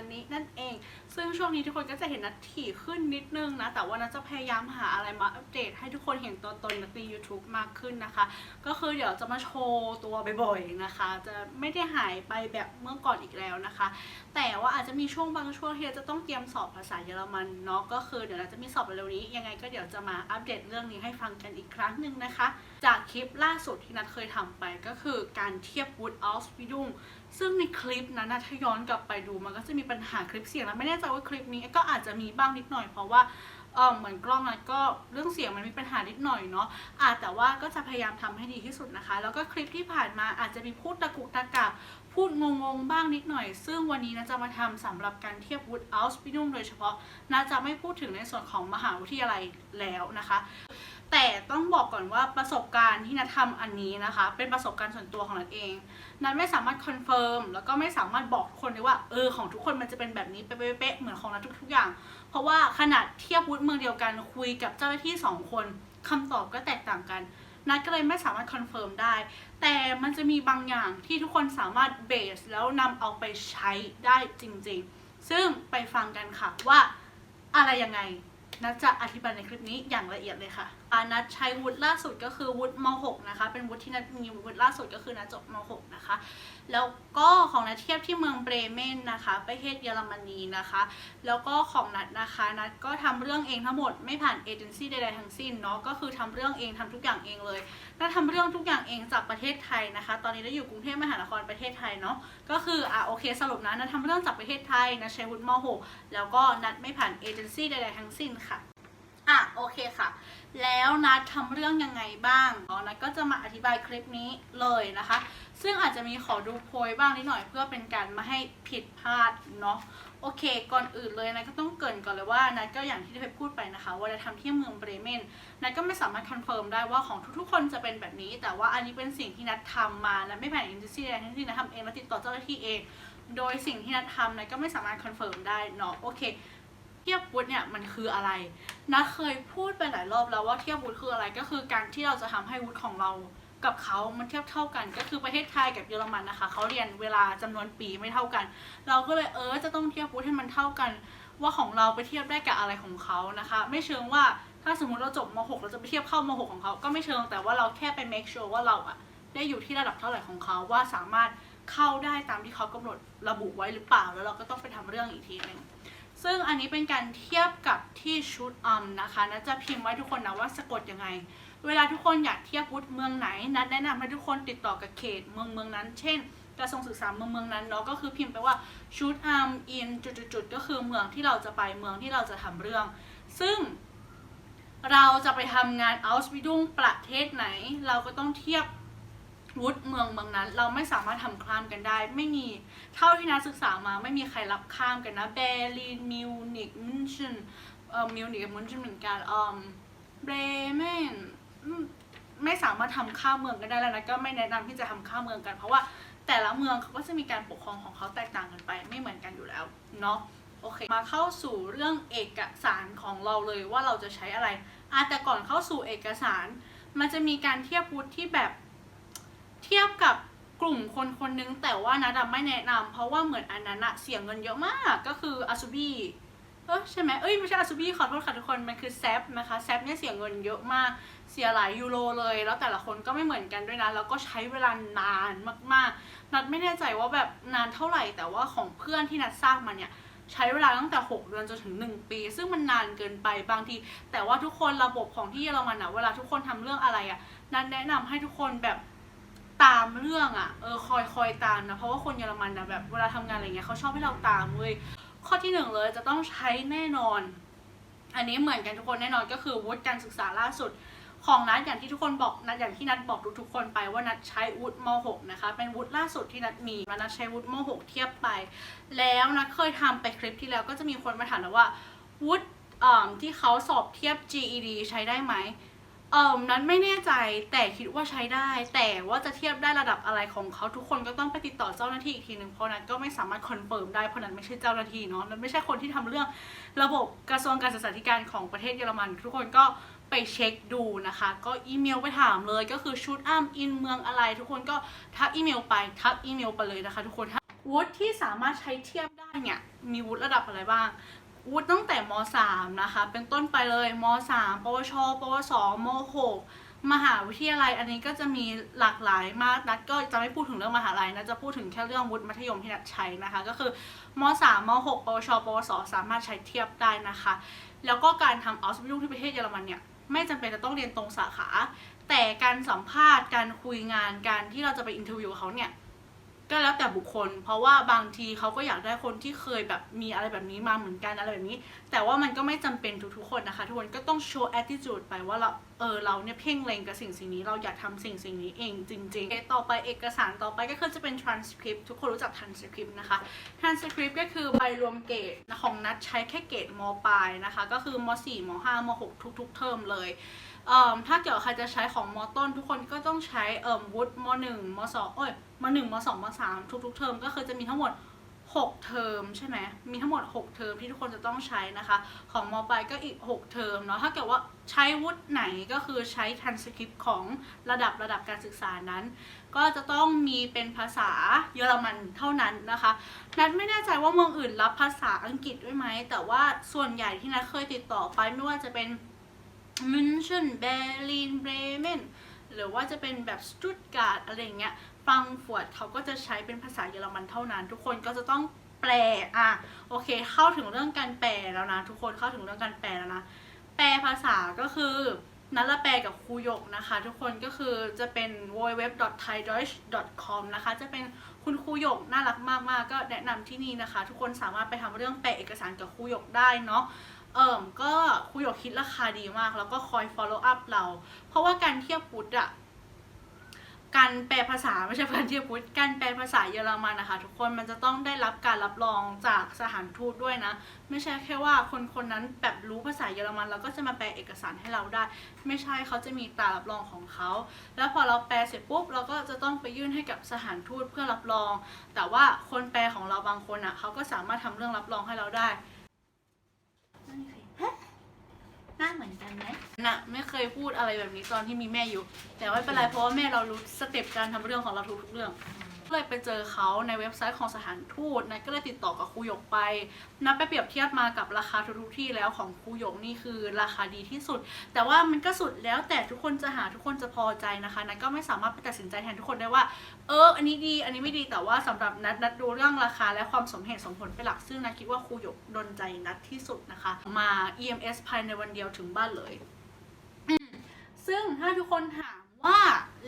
อนนี้นั่นเอง ซึ่งช่วงนี้ทุกคนก็จะเห็นนัดถี่ขึ้นนิดนึงนะ แต่ว่านัดจะพยายามหาอะไรมาอัปเดตให้ทุกคนเห็นตัวตนนัดใน YouTube มากขึ้นนะคะ ก็คือเดี๋ยวจะมาโชว์ตัวบ่อยๆนะคะ จะไม่ได้หายไปแบบเมื่อก่อนอีกแล้วนะคะแต่ว่าอาจจะมีช่วงบางช่วงที่เราจะต้องเตรียมสอบภาษาเยอรมันเนาะก็คือเดี๋ยวเราจะมีสอบเร็วๆนี้ ยังไงก็เดี๋ยวจะมาอัปเดตเรื่องนี้ให้ฟังกันอีกครั้งหนึ่งนะคะ จากคลิปล่าสุดที่นัดเคยทำไปก็คือการเทียบ Wood o u s p i d u n g ซึ่งในคลิปนั้นนะถ้าย้อนกลับไปดูมันก็จะมีปัญหาคลิปเสียงแล้วไม่แน่ใจว่าคลิปนี้ก็อาจจะมีบ้างนิดหน่อยเพราะว่าเออเหมือนกล้องนั้นก็เรื่องเสียงมันมีปัญหานิดหน่อยเนาะอาจแต่ว่าก็จะพยายามทำให้ดีที่สุดนะคะ แล้วก็คลิปที่ผ่านมาอาจจะมีพูดตะกุกตะกักพูดงงๆบ้างนิดหน่อย ซึ่งวันนี้นะจะมาทำสำหรับการเทียบ Wood o u s p i d u n g โดยเฉพาะนะจะไม่พูดถึงในส่วนของมหาวิทยาลัยแล้วนะคะ แต่ต้องบอกก่อนว่าประสบการณ์ที่นัททำอันนี้นะคะ เป็นประสบการณ์ส่วนตัวของนัทเองนัทไม่สามารถคอนเฟิร์มแล้วก็ไม่สามารถบอกคนได้ว่าเออของทุกคนมันจะเป็นแบบนี้เป๊ะๆเหมือนของนัททุกๆอย่าง เพราะว่าขนาดเทียบวุฒิเมืองเดียวกันคุยกับเจ้าหน้าที่สองคนคำตอบก็แตกต่างกัน นัดก็เลยไม่สามารถคอนเฟิร์มได้ แต่มันจะมีบางอย่างที่ทุกคนสามารถเบสแล้วนำเอาไปใช้ได้จริงๆ ซึ่งไปฟังกันค่ะว่าอะไรยังไงนัดจะอธิบายในคลิปนี้อย่างละเอียดเลยค่ะานัทใช้วุฒิล่าสุดก็คือวุฒิม .6 นะคะ เป็นวุฒิที่นัทมีวุฒิล่าสุดก็คือนัทจบม .6 นะคะ แล้วก็ของนัทเทียบที่เมืองเบรเมนนะคะ ประเทศเยอรมนีนะคะ แล้วก็ของนัทนะคะ นัทก็ทำเรื่องเองทั้งหมดไม่ผ่านเอเจนซี่ใดๆทั้งสิ้นเนาะ ก็คือทำเรื่องเองทำทุกอย่างเองเลยนัททำเรื่องทุกอย่างเองจากประเทศไทยนะคะ ตอนนี้เราอยู่กรุงเทพมหานครประเทศไทยเนาะ ก็คืออะโอเคสรุปนะนัททำเรื่องจากประเทศไทยนัทใช้วุฒิม .6 แล้วก็นัทไม่ผ่านเอเจนซี่ใดๆทั้งสิ้นค่ะ อะโอเคค่ะ แล้วนัดทำเรื่องยังไงบ้างอ๋อนัดก็จะมาอธิบายคลิปนี้เลยนะคะ ซึ่งอาจจะมีขอดูโพยบ้างนิดหน่อยเพื่อเป็นการไม่ให้ผิดพลาดเนาะโอเค ก่อนอื่นเลยนะก็ต้องเกรินก่อนเลยว่านัดก็อย่างที่ได้พูดไปนะคะ ว่านัดทำที่เมืองเบรเมนนัดก็ไม่สามารถคอนเฟิร์มได้ว่าของทุกๆ คนจะเป็นแบบนี้ แต่ว่าอันนี้เป็นสิ่งที่นัดทำมานัดไม่ผ่านเอเจนซี่ใดทั้งสิ้นนัดทำเองและติดต่อเจ้าหน้าที่เอง โดยสิ่งที่นัดทำนัดก็ไม่สามารถคอนเฟิร์มได้เนาะโอเค เทียบวุฒิเนี่ยมันคืออะไรนะเคยพูดไปหลายรอบแล้วว่าเทียบวุฒิคืออะไรก็คือการที่เราจะทำให้วุฒิของเรากับเขามันเทียบเท่ากัน ก็คือประเทศไทยกับเยอรมันนะคะเขาเรียนเวลาจำนวนปีไม่เท่ากัน เราก็เลยเออจะต้องเทียบวุฒิให้มันเท่ากัน ว่าของเราไปเทียบได้กับอะไรของเขานะคะ ไม่เชิงว่าถ้าสมมติเราจบม .6 เราจะไปเทียบเข้าม .6 ของเขาก็ไม่เชิงแต่ว่าเราแค่ไป make sure ว่าเราอะได้อยู่ที่ระดับเท่าไหร่ของเขาว่าสามารถเข้าได้ตามที่เขากำหนดระบุไว้หรือเปล่า แล้วเราก็ต้องไปทำเรื่องอีกทีหนึ่ง ซึ่งอันนี้เป็นการเทียบกับที่ชุดอัมนะคะนัดจะพิมพ์ไว้ทุกคนนะว่าสะกดยังไง เวลาทุกคนอยากเทียบวุฒิเมืองไหนนัดแนะนำให้ทุกคนติดต่อกับเขตเมืองเมืองนั้น เช่นกระทรวงศึกษาเมืองเมืองนั้นเนาะก็คือพิมพ์ไปว่าชุดอัมอินจุดๆก็คือเมืองที่เราจะไปเมืองที่เราจะทำเรื่อง ซึ่งเราจะไปทำงานอัลสวิดุงประเทศไหน เราก็ต้องเทียบ วุฒิเมืองเมืองนั้น เราไม่สามารถทำข้ามกันได้ ไม่มีเท่าที่นักศึกษามาไม่มีใครรับข้ามกันนะเบอร์ลินมิวนิกมุนเชนเอ่อมิวนิกกับมุนเชนเหมือนกันอืมเบรเมนไม่สามารถทำข้ามเมืองกันได้แล้วนะก็ไม่แนะนำที่จะทำข้ามเมืองกัน เพราะว่าแต่ละเมืองเขาก็จะมีการปกครองของเขาแตกต่างกันไป ไม่เหมือนกันอยู่แล้วเนาะโอเคมาเข้าสู่เรื่องเอกสารของเราเลยว่าเราจะใช้อะไรอาแต่ก่อนเข้าสู่เอกสาร มันจะมีการเทียบวุฒิที่แบบ ทียบกับกลุ่มคนคนนึงแต่ว่านัดไม่แนะนำเพราะว่าเหมือนอันนั้นอะเสียงเงินเยอะมากก็คืออาซูบีเออใช่ไหมเอ้ยไม่ใช่อาซูบีขอโทษค่ะทุกคนมันคือแซฟนะคะแซฟเนี่ยเสียเงินเยอะมากเสียหลายยูโรเลย แล้วแต่ละคนก็ไม่เหมือนกันด้วยนะแล้วก็ใช้เวลานานมากๆ นัดไม่แน่ใจว่าแบบนานเท่าไหร่แต่ว่าของเพื่อนที่นัดทราบมาเนี่ยใช้เวลาตั้งแต่ 6 เดือนจนถึง 1 ปี ซึ่งมันนานเกินไปบางที แต่ว่าทุกคนระบบของที่เยอรมันอะเวลาทุกคนทำเรื่องอะไรอะนัดแนะนำให้ทุกคนแบบ ตามเรื่องอะเออคอยคอยตามนะเพราะว่าคนเยอรมันนะแบบเวลาทำงานอะไรเงี้ยเขาชอบให้เราตามเว้ยข้อที่หนึ่งเลยจะต้องใช้แน่นอน อันนี้เหมือนกันทุกคนแน่นอนก็คือวุฒิการศึกษาล่าสุดของนัดอย่างที่ทุกคนบอกนัดอย่างที่นัดบอกทุกๆคนไปว่านัดใช้วุฒิม .6 นะคะเป็นวุฒิล่าสุดที่นัดมีแล้วนัดใช้วุฒิม .6 เทียบไป แล้วนัดเคยทำไปคลิปที่แล้วก็จะมีคนมาถามนะว่าวุฒิที่เขาสอบเทียบ GED ใช้ได้ไหม เอ่อนั้นไม่แน่ใจแต่คิดว่าใช้ได้ แต่ว่าจะเทียบได้ระดับอะไรของเขาทุกคนก็ต้องไปติดต่อเจ้าหน้าที่อีกทีหนึ่งเพราะนั้นก็ไม่สามารถคอนเฟิร์มได้เพราะนั้นไม่ใช่เจ้าหน้าที่เนาะนั้นไม่ใช่คนที่ทำเรื่องระบบกระทรวงการศึกษาธิการของประเทศเยอรมัน ทุกคนก็ไปเช็คดูนะคะ ก็อีเมลไปถามเลยก็คือชุดอ้ามอินเมืองอะไร ทุกคนก็ทักอีเมลไปทักอีเมลไปเลยนะคะ ทุกคนวุฒิที่สามารถใช้เทียบได้เนี่ยมีวุฒิระดับอะไรบ้าง วุฒิตั้งแต่ม .3 นะคะ เป็นต้นไปเลยม .3 ปวช ปวส ม .6 มหาวิทยาลัยอันนี้ก็จะมีหลากหลายมากนัดก็จะไม่พูดถึงเรื่องมหาลัยนะจะพูดถึงแค่เรื่องวุฒิมัธยมที่นัดใช้นะคะ ก็คือม .3 ม .6 ปวช ปวส สามารถใช้เทียบได้นะคะ แล้วก็การทำออสบิลที่ประเทศเยอรมันเนี่ยไม่จำเป็นจะต้องเรียนตรงสาขา แต่การสัมภาษณ์การคุยงานการที่เราจะไปอินเทอร์วิวเขาเนี่ย ก็แล้วแต่บุคคล เพราะว่าบางทีเขาก็อยากได้คนที่เคยแบบมีอะไรแบบนี้มาเหมือนกันอะไรแบบนี้ แต่ว่ามันก็ไม่จำเป็นทุกๆคนนะคะ ทุกคนก็ต้องโชว์ attitude ไปว่าเราเออเราเนี่ยเพ่งเล็งกับสิ่งสิ่งนี้เราอยากทำสิ่งสิ่งนี้เองจริงๆเอต่อไปเอกสารต่อไปก็คือจะเป็น transcript ทุกคนรู้จัก transcript นะคะ transcript ก็คือใบรวมเกรดของนัดใช้แค่เกรดมปลายนะคะ ก็คือม .4 ม .5 ม .6 ทุก ๆ เทอมเลย ถ้าเกิดใครจะใช้ของมอต้น ทุกคนก็ต้องใช้เอ่อวุฒิมหนึ่งมสองเอ้ยมหนึ่งมสองมสามทุกๆเทอมก็คือจะมีทั้งหมด 6 เทอมใช่ไหมมีทั้งหมด 6 เทอมที่ทุกคนจะต้องใช้นะคะ ของมปลายก็อีก 6 เทอมเนาะถ้าเกิดว่าใช้วุฒิไหนก็คือใช้ transcript ของระดับระดับการศึกษานั้น ก็จะต้องมีเป็นภาษาเยอรมันเท่านั้นนะคะ นัดไม่แน่ใจว่าเมืองอื่นรับภาษาอังกฤษด้วยไหมแต่ว่าส่วนใหญ่ที่นัดเคยติดต่อไปไม่ว่าจะเป็น มินเชนเบอร์ลินเบรเมนหรือว่าจะเป็นแบบสตุตการ์ดอะไรเงี้ยฟังฟวดเขาก็จะใช้เป็นภาษาเยอรมันเท่านั้น ทุกคนก็จะต้องแปลอะโอเค เข้าถึงเรื่องการแปลแล้วนะ ทุกคนเข้าถึงเรื่องการแปลแล้วนะ แปลภาษาก็คือนัละแปลกับครูหยกนะคะ ทุกคนก็คือจะเป็น www.thaideutsch.com นะคะ จะเป็นคุณครูหยกน่ารักมากๆ ก็แนะนำที่นี่นะคะ ทุกคนสามารถไปทำเรื่องแปลเอกสารกับครูหยกได้เนาะ เอิ่มก็ครูหยกคิดราคาดีมาก แล้วก็คอย follow up เรา เพราะว่าการเทียบวุฒิอะการแปลภาษาไม่ใช่การเทียบวุฒิการแปลภาษาเยอรมันนะคะทุกคนมันจะต้องได้รับการรับรองจากสถานทูตด้วยนะ ไม่ใช่แค่ว่าคนคนนั้นแบบรู้ภาษาเยอรมัน แล้วก็จะมาแปลเอกสารให้เราได้ ไม่ใช่เขาจะมีตรารับรองของเขา แล้วพอเราแปลเสร็จปุ๊บเราก็จะต้องไปยื่นให้กับสถานทูตเพื่อรับรอง แต่ว่าคนแปลของเราบางคนอะเขาก็สามารถทำเรื่องรับรองให้เราได้ หน้าเหมือนกันไหมน่ะไม่เคยพูดอะไรแบบนี้ตอนที่มีแม่อยู่ แต่ไม่เป็นไรเพราะว่าแม่เรารู้สเต็ปการทำเรื่องของเราทุกๆเรื่อง เลยไปเจอเขาในเว็บไซต์ของสถานทูตนะก็เลยติดต่อกับครูหยกไปนับไปเปรียบเทียบมากับราคาทุกที่แล้วของครูหยกนี่คือราคาดีที่สุด แต่ว่ามันก็สุดแล้วแต่ทุกคนจะหาทุกคนจะพอใจนะคะนัทก็ไม่สามารถไปตัดสินใจแทนทุกคนได้ว่า เออ อันนี้ดี อันนี้ไม่ดีแต่ว่าสำหรับนัดนัดดูเรื่องราคาและความสมเหตุสมผลเป็นหลักซึ่งนัดคิดว่าครูหยกดนใจนัดที่สุดนะคะ มา EMS ภายในวันเดียวถึงบ้านเลย ซึ่งถ้าทุกคนถามว่า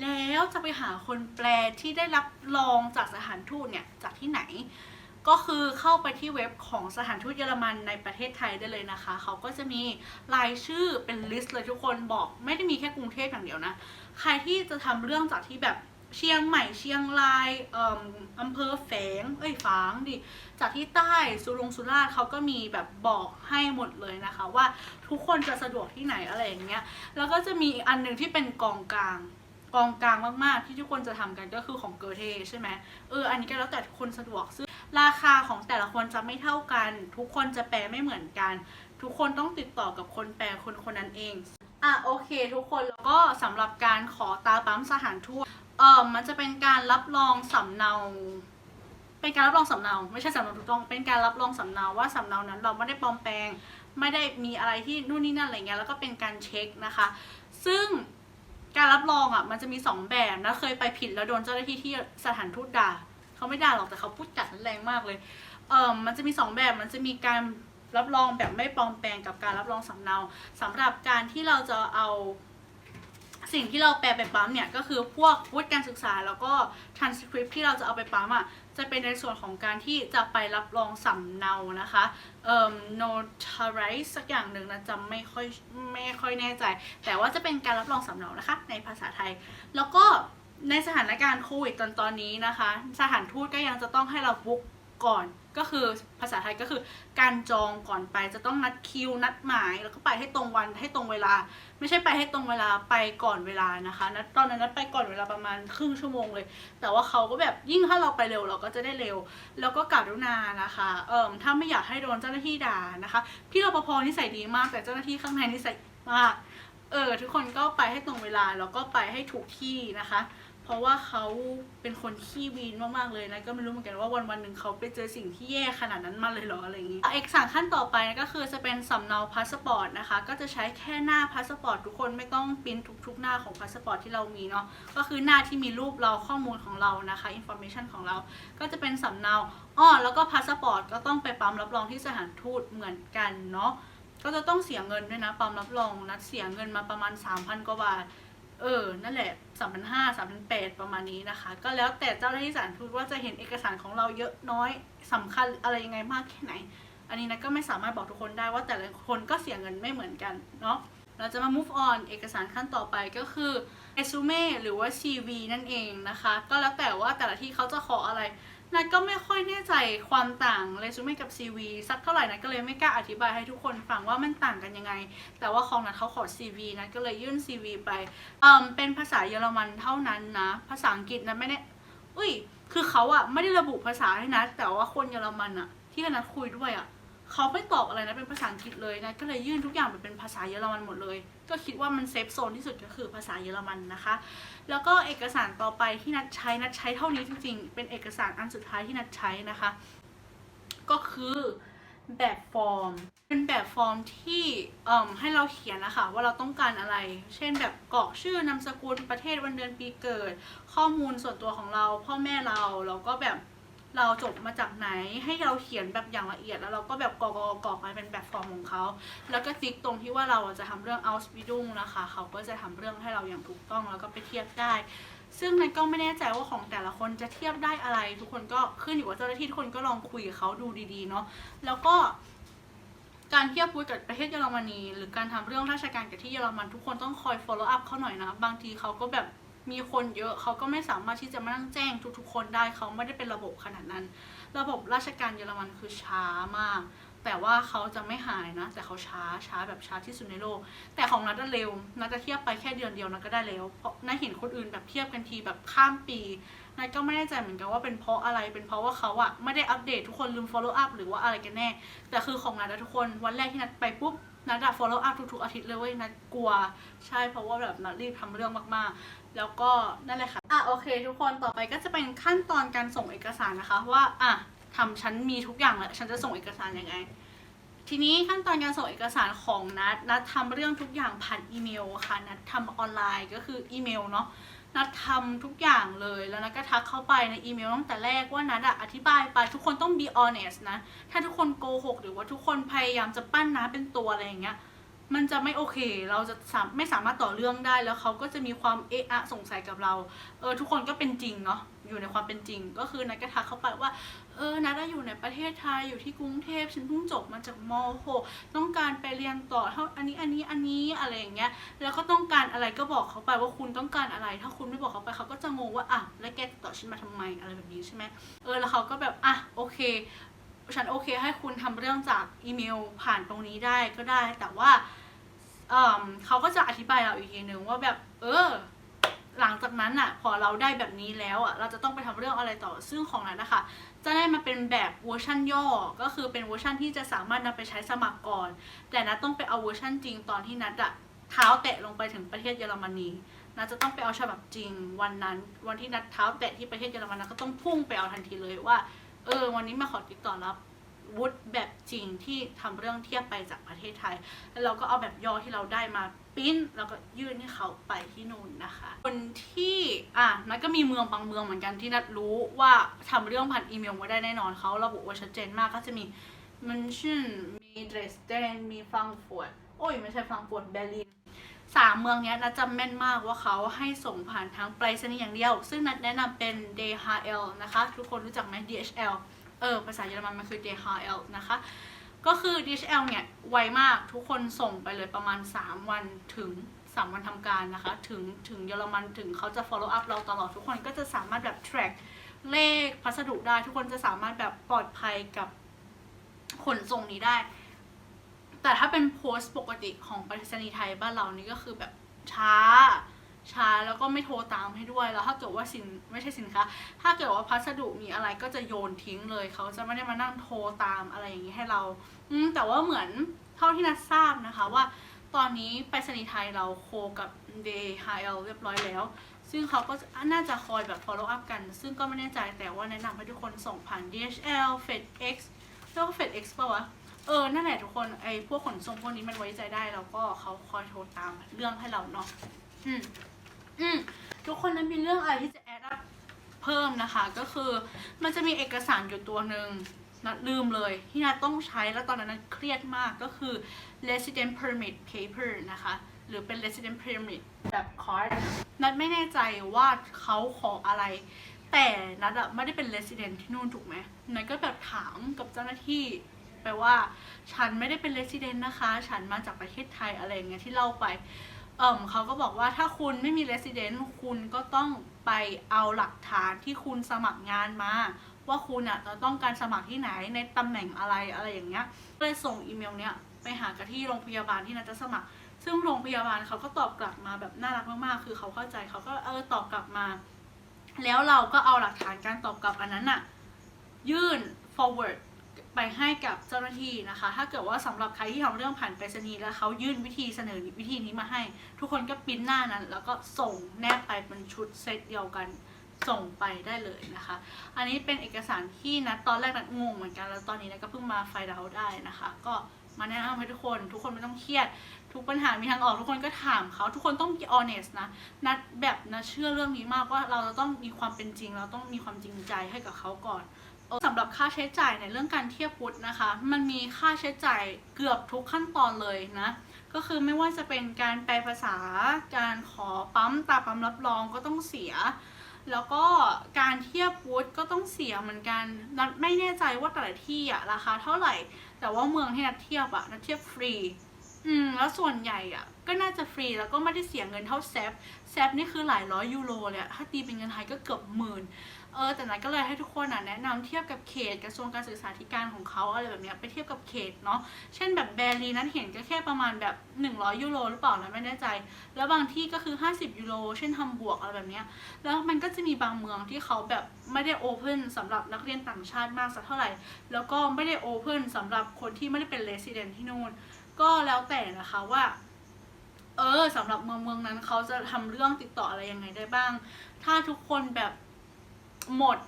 แล้วจะไปหาคนแปลที่ได้รับรองจากสถานทูตเนี่ยจากที่ไหน ก็คือเข้าไปที่เว็บของสถานทูตเยอรมันในประเทศไทยได้เลยนะคะ เขาก็จะมีรายชื่อเป็นลิสต์เลยทุกคนบอก ไม่ได้มีแค่กรุงเทพอย่างเดียวนะ ใครที่จะทำเรื่องจากที่แบบเชียงใหม่เชียงรายอำเภอแฝง เอ้ยฝางดิ จากที่ใต้สุรงสุราษฎร์เขาก็มีแบบบอกให้หมดเลยนะคะ ว่าทุกคนจะสะดวกที่ไหนอะไรอย่างเงี้ย แล้วก็จะมีอีกอันหนึ่งที่เป็นกองกลาง กองกลางมากๆ ที่ทุกคนจะทำกันก็คือของเกอเทใช่ไหมเอออันนี้ก็แล้วแต่คนสะดวกซึ่งราคาของแต่ละคนจะไม่เท่ากัน ทุกคนจะแปลไม่เหมือนกัน ทุกคนต้องติดต่อกับคนแปลคนคนนั้นเองอะโอเค ทุกคนแล้วก็สำหรับการขอตาปั๊มสถานทูตเออมันจะเป็นการรับรองสำเนาเป็นการรับรองสำเนาไม่ใช่สำเนาถูกต้อง เป็นการรับรองสำเนาว่าสำเนานั้นเราไม่ได้ปลอมแปลง ไม่ได้มีอะไรที่นู่นนี่นั่นอะไรเงี้ยแล้วก็เป็นการเช็คนะคะ ซึ่ง การรับรองอะมันจะมีสองแบบนะเคยไปผิดแล้วโดนเจ้าหน้าที่ที่สถานทูตด่าเขาไม่ด่าหรอกแต่เขาพูดจัดแรงมากเลยเออมันจะมีสองแบบมันจะมีการรับรองแบบไม่ปลอมแปลงกับการรับรองสำเนาสำหรับการที่เราจะเอา สิ่งที่เราแปลไปปั๊มเนี่ยก็คือพวกวุฒิการศึกษาแล้วก็ transcript ที่เราจะเอาไปปั๊มอะจะเป็นในส่วนของการที่จะไปรับรองสำเนานะคะเอ่อ notarize สักอย่างหนึ่งนะจำไม่ค่อยไม่ค่อยแน่ใจ แต่ว่าจะเป็นการรับรองสำเนานะคะ ในภาษาไทย แล้วก็ในสถานการณ์โควิดตอนตอนนี้นะคะ สถานทูตก็ยังจะต้องให้เราบุ๊กก่อน ก็คือภาษาไทยก็คือการจองก่อนไปจะต้องนัดคิวนัดหมาย แล้วก็ไปให้ตรงวันให้ตรงเวลา ไม่ใช่ไปให้ตรงเวลาไปก่อนเวลานะคะนัดตอนนั้นนัดไปก่อนเวลาประมาณครึ่งชั่วโมงเลย แต่ว่าเขาก็แบบยิ่งถ้าเราไปเร็วเราก็จะได้เร็ว แล้วก็กรุณานะคะเอ่มถ้าไม่อยากให้โดนเจ้าหน้าที่ด่านะคะ พี่รปภนิสัยดีมากแต่เจ้าหน้าที่ข้างในนิสัยมากเออทุกคนก็ไปให้ตรงเวลาแล้วก็ไปให้ถูกที่นะคะ เพราะว่าเขาเป็นคนขี้วีนมากๆเลยนะก็ไม่รู้เหมือนกันว่าวันวันๆหนึ่งเขาไปเจอสิ่งที่แย่ขนาดนั้นมาเลยเหรออะไรอย่างนี้เอกสารขั้นต่อไปก็คือจะเป็นสำเนาพาสปอร์ตนะคะก็จะใช้แค่หน้าพาสปอร์ตทุกคนไม่ต้องปริ้นทุก ๆ หน้าของพาสปอร์ตที่เรามีเนาะก็คือหน้าที่มีรูปเราข้อมูลของเรานะคะอินโฟเมชันของเรา ก็จะเป็นสำเนาอ้อแล้วก็พาสปอร์ตก็ต้องไปปั๊มรับรองที่สถานทูตเหมือนกันเนาะก็จะต้องเสียเงินด้วยนะปั๊มรับรองนัดเสียเงินมาประมาณ 3,000กว่าบาท เออ นั่นแหละสามพันห้าสามพันแปดประมาณนี้นะคะ ก็แล้วแต่เจ้าหน้าที่สานทูตว่าจะเห็นเอกสารของเราเยอะน้อยสำคัญอะไรยังไงมากแค่ไหน อันนี้นะก็ไม่สามารถบอกทุกคนได้ว่าแต่ละคนก็เสียเงินไม่เหมือนกันเนาะเราจะมา move on เอกสารขั้นต่อไปก็คือ resume หรือว่า CV นั่นเองนะคะ ก็แล้วแต่ว่าแต่ละที่เขาจะขออะไร นัดก็ไม่ค่อยแน่ใจความต่างเรซูเม่กับ CV สักเท่าไหร่นัดก็เลยไม่กล้าอธิบายให้ทุกคนฟังว่ามันต่างกันยังไง แต่ว่าของนัดเขาขอ CV นัดก็เลยยื่น CV ไปเอ่อเป็นภาษาเยอรมันเท่านั้นนะ ภาษาอังกฤษนัดไม่ได้อุ้ย คือเขาอะไม่ได้ระบุภาษาให้นัดแต่ว่าคนเยอรมันอะที่นัดคุยด้วยอะ เขาไม่ตอบอะไรนะเป็นภาษาอังกฤษเลยนะก็เลยยื่นทุกอย่างเป็นภาษาเยอรมันหมดเลย ก็คิดว่ามันเซฟโซนที่สุดก็คือภาษาเยอรมันนะคะ แล้วก็เอกสารต่อไปที่นัดใช้นัดใช้เท่านี้จริงๆ เป็นเอกสารอันสุดท้ายที่นัดใช้นะคะ ก็คือแบบฟอร์ม เป็นแบบฟอร์มที่เอ่มให้เราเขียนนะคะว่าเราต้องการอะไร เช่นแบบกรอกชื่อนามสกุลประเทศวันเดือนปีเกิด ข้อมูลส่วนตัวของเรา พ่อแม่เราแล้วก็แบบ เราจบมาจากไหนให้เราเขียนแบบอย่างละเอียด แล้วเราก็แบบกรอกๆกรอกมาเป็นแบบฟอร์มของเขา แล้วก็ติ๊กตรงที่ว่าเราอะจะทำเรื่อง Ausbildung นะคะ เขาก็จะทำเรื่องให้เราอย่างถูกต้องแล้วก็ไปเทียบได้ ซึ่งนันก็ไม่แน่ใจว่าของแต่ละคนจะเทียบได้อะไร ทุกคนก็ขึ้นอยู่กับเจ้าหน้าที่ทุกคนก็ลองคุยกับเขาดูดีๆเนาะแล้วก็การเทียบวุฒิกับประเทศเยอรมนี หรือการทำเรื่องราชการกับที่เยอรมันทุกคนต้องคอย follow up เขาหน่อยนะ บางทีเขาก็แบบ มีคนเยอะเขาก็ไม่สามารถที่จะมานั่งแจ้งทุกๆ คนได้เขาไม่ได้เป็นระบบขนาดนั้น ระบบราชการเยอรมันคือช้ามาก แต่ว่าเขาจะไม่หายนะ แต่เขาช้าช้าแบบช้าที่สุดในโลก แต่ของนัดอะเร็วนัดจะเทียบไปแค่เดือนเดียวนัดก็ได้แล้วเพราะนัดเห็นคนอื่นแบบเทียบกันทีแบบข้ามปี นัดก็ไม่แน่ใจเหมือนกันว่าเป็นเพราะอะไร เป็นเพราะว่าเขาอะไม่ได้อัปเดตทุกคนลืม follow up หรือว่าอะไรกันแน่ แต่คือของนัดอะทุกคนวันแรกที่นัดไปปุ๊บนัดอะ follow up ทุกๆอาทิตย์เลยเว้ยนัดกลัว ใช่เพราะว่าแบบนัดรีบทำเรื่องมากๆ แล้วก็นั่นแหละค่ะอะโอเค ทุกคนต่อไปก็จะเป็นขั้นตอนการส่งเอกสารนะคะ ว่าอะทำฉันมีทุกอย่างแล้วฉันจะส่งเอกสารยังไงทีนี้ขั้นตอนการส่งเอกสารของนัดนัดทำเรื่องทุกอย่างผ่านอีเมลค่ะนัดทำออนไลน์ก็คืออีเมลเนาะ นัดทำทุกอย่างเลยแล้วนัดก็ทักเข้าไปในอีเมลตั้งแต่แรกว่านัดอะอธิบายไปทุกคนต้อง be honest นะ ถ้าทุกคนโกหกหรือว่าทุกคนพยายามจะปั้นนะเป็นตัวอะไรอย่างเงี้ยมันจะไม่โอเค เราจะสามไม่สามารถต่อเรื่องได้แล้วเขาก็จะมีความเอะอะสงสัยกับเรา เออทุกคนก็เป็นจริงเนาะ อยู่ในความเป็นจริง ก็คือนัดก็ทักเข้าไปว่า เออนัดอะอยู่ในประเทศไทยอยู่ที่กรุงเทพฉันเพิ่งจบมาจากม .6 ต้องการไปเรียนต่อเท่าอันนี้อันนี้อันนี้อะไรอย่างเงี้ยแล้วก็ต้องการอะไรก็บอกเขาไปว่าคุณต้องการอะไร ถ้าคุณไม่บอกเขาไปเขาก็จะงงว่าอะแล้วแกติดต่อฉันมาทำไมอะไรแบบนี้ใช่ไหมเออแล้วเขาก็แบบอะโอเคฉันโอเคให้คุณทำเรื่องจากอีเมลผ่านตรงนี้ได้ก็ได้ แต่ว่าเอิ่มเขาก็จะอธิบายเราอีกทีนึงว่าแบบ เออ หลังจากนั้นอะ พอเราได้แบบนี้แล้วอะ เราจะต้องไปทำเรื่องอะไรต่อซึ่งของนั้นนะคะ จะได้มาเป็นแบบเวอร์ชันย่อ ก็คือเป็นเวอร์ชันที่จะสามารถนำไปใช้สมัครก่อน แต่นัดต้องไปเอาเวอร์ชันจริงตอนที่นัดอะเท้าแตะลงไปถึงประเทศเยอรมนีนัดจะต้องไปเอาฉบับจริงวันนั้น วันที่นัดเท้าแตะที่ประเทศเยอรมันนัดก็ต้องพุ่งไปเอาทันทีเลยว่า เออ วันนี้มาขอติดต่อรับ วุฒิแบบจริงที่ทำเรื่องเทียบไปจากประเทศไทย แล้วเราก็เอาแบบย่อที่เราได้มาปิ้นแล้วก็ยื่นให้เขาไปที่นู่นนะคะ คนที่อะนัดก็มีเมืองบางเมืองเหมือนกันที่นัดรู้ว่าทำเรื่องผ่านอีเมลมาได้แน่นอนเขาระบุไว้ชัดเจนมากก็จะมีมันชื่นมีเดรสเดนมีฟรังก์ฟิร์ตโอ้ยไม่ใช่ฟรังก์ฟิร์ตเบอร์ลินสามเมืองนี้นัดจำแม่นมากว่าเขาให้ส่งผ่านทางไปรษณีย์อย่างเดียว ซึ่งนัดแนะนำเป็น DHL นะคะ ทุกคนรู้จักไหม DHL เออภาษาเยอรมันมันคือ DHL นะคะ ก็คือ DHL เนี่ย ไวมากทุกคนส่งไปเลยประมาณ 3 วันถึง 3 วันทำการนะคะ ถึงถึงเยอรมันถึงเขาจะ follow up เราตลอดทุกคนก็จะสามารถแบบ track เลขพัสดุได้ทุกคนจะสามารถแบบปลอดภัยกับขนส่งนี้ได้ แต่ถ้าเป็นโพสต์ปกติของไปรษณีย์ไทยบ้านเรานี่ก็คือแบบช้า ช้าแล้วก็ไม่โทรตามให้ด้วยแล้วถ้าเกิดว่าสินไม่ใช่สินค้า ถ้าเกิดว่าพัสดุมีอะไรก็จะโยนทิ้งเลยเขาจะไม่ได้มานั่งโทรตามอะไรอย่างนี้ให้เรา อืมแต่ว่าเหมือนเท่าที่นัดทราบนะคะว่า ตอนนี้ไปรษณีย์ไทยเราโคกับ DHL เรียบร้อยแล้ว ซึ่งเขาก็น่าจะคอยแบบ follow up กัน ซึ่งก็ไม่แน่ใจแต่ว่าแนะนำให้ทุกคนส่งผ่าน DHL FedEx เรียกว่า FedEx ป่าวะเออ นั่นแหละทุกคน ไอ้พวกขนส่งพวกนี้มันไว้ใจได้ แล้วก็เขาคอยโทรตามเรื่องให้เราเนาะ อืม อืมทุกคนนั้นมีเรื่องอะไรที่จะแอดอัพเพิ่มนะคะ ก็คือมันจะมีเอกสารอยู่ตัวหนึ่งนัดลืมเลยที่นัดต้องใช้แล้วตอนนั้นนัดเครียดมากก็คือ resident permit paper นะคะ หรือเป็น resident permit แบบ card นัดไม่แน่ใจว่าเขาขออะไร แต่นัดอะไม่ได้เป็น resident ที่นู่นถูกไหมนัดก็แบบถามกับเจ้าหน้าที่ไปว่าฉันไม่ได้เป็น resident นะคะ ฉันมาจากประเทศไทยอะไรอย่างเงี้ยที่เล่าไป เอ่มเขาก็บอกว่าถ้าคุณไม่มี resident คุณก็ต้องไปเอาหลักฐานที่คุณสมัครงานมา ว่าคุณอะจะต้องการสมัครที่ไหนในตำแหน่งอะไรอะไรอย่างเงี้ยก็เลยส่งอีเมลเนี้ยไปหากับที่โรงพยาบาลที่นัดจะสมัคร ซึ่งโรงพยาบาลเขาก็ตอบกลับมาแบบน่ารักมากๆ คือเขาเข้าใจเขาก็เออตอบกลับมา แล้วเราก็เอาหลักฐานการตอบกลับอันนั้นอะยื่น forward ไปให้กับเจ้าหน้าที่นะคะ ถ้าเกิดว่าสำหรับใครที่ทำเรื่องผ่านไปรษณีย์แล้วเขายื่นวิธีเสนอวิธีนี้มาให้ ทุกคนก็ปิ้นหน้านั้น แล้วก็ส่งแนบไปเป็นชุดเซตเดียวกันส่งไปได้เลยนะคะ อันนี้เป็นเอกสารที่นะตอนแรกนัดงงเหมือนกันแล้วตอนนี้นะก็เพิ่งมาไฟล์ดาวได้นะคะ ก็มาแนะนำให้ทุกคนทุกคนไม่ต้องเครียด ทุกปัญหามีทางออกทุกคนก็ถามเขาทุกคนต้อง be honest นะนัดแบบนะเชื่อเรื่องนี้มากว่าเราจะต้องมีความเป็นจริง เราต้องมีความจริงใจให้กับเขาก่อน สำหรับค่าใช้จ่ายในเรื่องการเทียบวุฒินะคะ มันมีค่าใช้จ่ายเกือบทุกขั้นตอนเลยนะ ก็คือไม่ว่าจะเป็นการแปลภาษา การขอปั๊มตาปั๊มรับรองก็ต้องเสีย แล้วก็การเทียบวุฒิก็ต้องเสียเหมือนกันนัดไม่แน่ใจว่าแต่ละที่อะราคาเท่าไหร่ แต่ว่าเมืองที่นัดเทียบอะนัดเทียบฟรี อืมแล้วส่วนใหญ่อะก็น่าจะฟรีแล้วก็ไม่ได้เสียเงินเท่าแซฟแซฟนี่คือหลายร้อยยูโรเลยถ้าตีเป็นเงินไทยก็เกือบหมื่น เออแต่นัดก็เลยให้ทุกคนอะแนะนำเทียบกับเขตกระทรวงการศึกษาธิการของเขาอะไรแบบเนี้ยไปเทียบกับเขตเนาะเช่นแบบแบรีนั้นเห็นก็แค่ประมาณแบบ 100 ยูโรหรือเปล่านะไม่แน่ใจ แล้วบางที่ก็คือ 50 ยูโรเช่นฮัมบวกอะไรแบบเนี้ยแล้วมันก็จะมีบางเมืองที่เขาแบบไม่ได้โอเพนสำหรับนักเรียนต่างชาติมากสักเท่าไหร่ แล้วก็ไม่ได้โอเพนสำหรับคนที่ไม่ได้เป็นเลส i เดนที่นู่นก็แล้วแต่นะคะว่าเออสำหรับเมืองเมืองนั้นเขาจะทำเรื่องติดต่ออะไรยังไงได้บ้าง ถ้าทุกคนแบบ หมด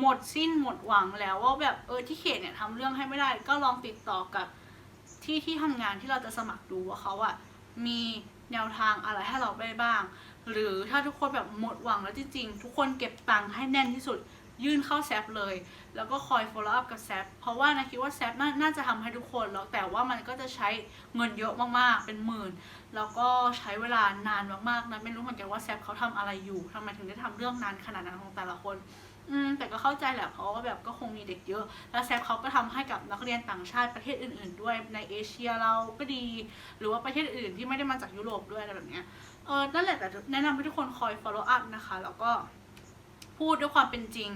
หมดสิ้นหมดหวังแล้วว่าแบบเออที่เขตเนี่ยทำเรื่องให้ไม่ได้ ก็ลองติดต่อกับที่ที่ทำงานที่เราจะสมัครดูว่าเขาอะมีแนวทางอะไรให้เราได้บ้าง หรือถ้าทุกคนแบบหมดหวังแล้วจริงๆทุกคนเก็บตังค์ให้แน่นที่สุดยื่นเข้าแซฟเลย แล้วก็คอย follow up กับแซฟเพราะว่านะคิดว่าแซฟนาน่าจะทำให้ทุกคนแล้วแต่ว่ามันก็จะใช้เงินเยอะมากๆ เป็นหมื่น แล้วก็ใช้เวลานานมากๆนะไม่รู้เหมือนกันว่าแซฟเขาทำอะไรอยู่ทำไมถึงได้ทำเรื่องนานขนาดนั้นของแต่ละคน อืม แต่ก็เข้าใจแหละเพราะว่าแบบก็คงมีเด็กเยอะ แล้วแซฟเขาก็ทำให้กับนักเรียนต่างชาติประเทศอื่น ๆ ด้วยในเอเชียเราก็ดี หรือว่าประเทศอื่นที่ไม่ได้มาจากยุโรปด้วยอะไรแบบเนี้ยเออนั่นแหละแต่แนะนำให้ทุกคนคอย follow up นะคะ แล้วก็พูดด้วยความเป็นจริง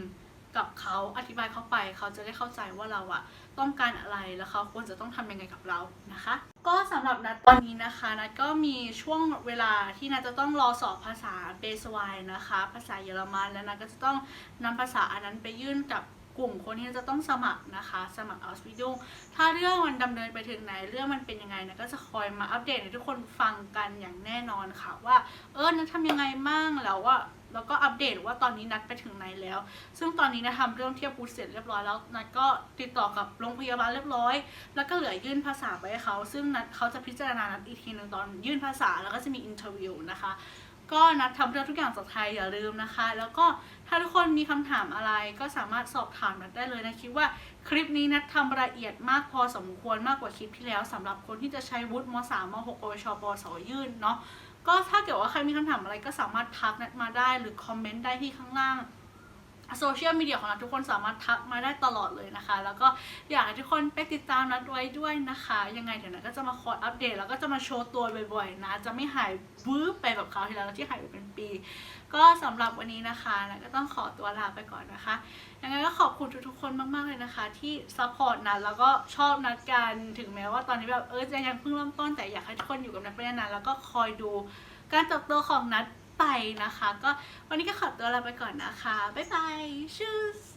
กับเขาอธิบายเขาไปเขาจะได้เข้าใจว่าเราอะ ต้องการอะไรแล้วเขาควรจะต้องทำยังไงกับเรานะคะ ก็สำหรับนัดตอนนี้นะคะนัดก็มีช่วงเวลาที่นัดจะต้องรอสอบภาษาเบสไวนะคะ ภาษาเยอรมันแล้วนัดก็จะต้องนำภาษาอันนั้นไปยื่นกับกลุ่มคนที่จะต้องสมัครนะคะ สมัครอัลสวิดงถ้าเรื่องมันดำเนินไปถึงไหนเรื่องมันเป็นยังไงนะก็จะคอยมาอัปเดตให้ทุกคนฟังกันอย่างแน่นอนค่ะว่า เออนัดทำยังไงมั่งแล้วว่า แล้วก็อัปเดตว่าตอนนี้นัดไปถึงไหนแล้ว ซึ่งตอนนี้นะทำเรื่องเทียบบูธเสร็จเรียบร้อยแล้วนัดก็ติดต่อกับโรงพยาบาลเรียบร้อย แล้วก็เหลือยื่นภาษาไปให้เขาซึ่งนัดเขาจะพิจารณานัดอีกทีหนึ่งตอนยื่นภาษาแล้วก็จะมีอินเทอร์วิวนะคะก็นัดทำเรื่องทุกอย่างจากไทยอย่าลืมนะคะ แล้วก็ถ้าทุกคนมีคำถามอะไรก็สามารถสอบถามนัดได้เลยนะคิดว่าคลิปนี้นัดทำละเอียดมากพอสมควรมากกว่าคลิปที่แล้วสำหรับคนที่จะใช้วุฒิม .3 ม .6 ปวชปสยื่นเนาะ ก็ถ้าเกิดว่าใครมีคำถามอะไรก็สามารถทักนัดมาได้หรือคอมเมนต์ได้ที่ข้างล่าง โซเชียลมีเดียของนัดทุกคนสามารถทักมาได้ตลอดเลยนะคะ แล้วก็อยากให้ทุกคนไปติดตามนัดไว้ด้วยนะคะ ยังไงเดี๋ยวนัดก็จะมาคอยอัปเดต แล้วก็จะมาโชว์ตัวบ่อยๆนะ จะไม่หายวืบไปแบบคราวที่แล้วที่หายไปเป็นปี ก็สำหรับวันนี้นะคะนัดก็ต้องขอตัวลาไปก่อนนะคะ ยังไงก็ขอบคุณทุกๆคนมากๆเลยนะคะ ที่ซัพพอร์ตนัดแล้วก็ชอบนัดกันถึงแม้ว่าตอนนี้แบบเออจะยังเพิ่งเริ่มต้นแต่อยากให้ทุกคนอยู่กับนัดไปนานๆแล้วก็คอยดูการเติบโตของนัด ไปนะคะ ก็วันนี้ก็ขอตัวลาไปก่อนนะคะ บ๊ายบายชูส